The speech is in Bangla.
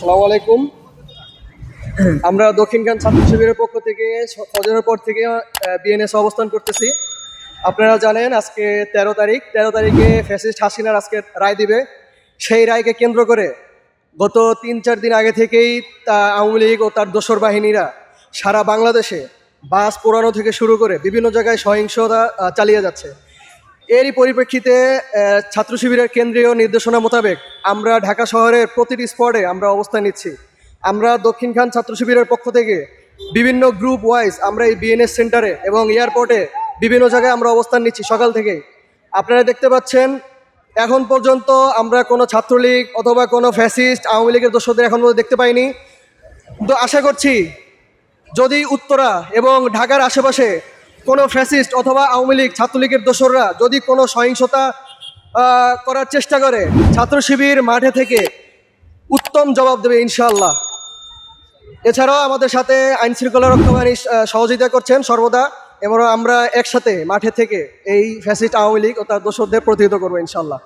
আসসালামু আলাইকুম। আমরা দক্ষিণখান ছাত্র শিবিরের পক্ষ থেকে স- ফজরের পর থেকে বিএনএস অবস্থান করতেছি। আপনারা জানেন আজকে তেরো তারিখ। তেরো তারিখে ফ্যাসিস্ট হাসিনার আজকে রায় দিবে। সেই রায়কে কেন্দ্র করে গত তিন চার দিন আগে থেকেই তা আওয়ামী লীগ ও তার দোসর বাহিনীরা সারা বাংলাদেশে বাস পোড়ানো থেকে শুরু করে বিভিন্ন জায়গায় সহিংসতা চালিয়ে যাচ্ছে। এরই পরিপ্রেক্ষিতে ছাত্র শিবিরের কেন্দ্রীয় নির্দেশনা মোতাবেক আমরা ঢাকা শহরের প্রতিটি স্পটে আমরা অবস্থান নিচ্ছি। আমরা দক্ষিণখান ছাত্র শিবিরের পক্ষ থেকে বিভিন্ন গ্রুপ ওয়াইজ আমরা এই বিএনএস সেন্টারে এবং এয়ারপোর্টে বিভিন্ন জায়গায় আমরা অবস্থান নিচ্ছি সকাল থেকেই আপনারা দেখতে পাচ্ছেন, এখন পর্যন্ত আমরা কোনো ছাত্রলীগ অথবা কোনো ফ্যাসিস্ট আওয়ামী লীগের দোষদের এখন পর্যন্ত দেখতে পাইনি। তো আশা করছি, যদি উত্তরা এবং ঢাকার আশেপাশে কোনো ফ্যাসিস্ট অথবা আওয়ামী লীগ, ছাত্রলীগের দোসররা যদি কোনো সহিংসতা করার চেষ্টা করে, ছাত্র শিবির মাঠে থেকে উত্তম জবাব দেবে ইনশাআল্লাহ। এছাড়াও আমাদের সাথে আইন শৃঙ্খলা রক্ষা সহযোগিতা করছেন সর্বদা এবং আমরা একসাথে মাঠে থেকে এই ফ্যাসিস্ট আওয়ামী লীগ ও তার দোসরদের প্রতিহত করব ইনশাআল্লাহ।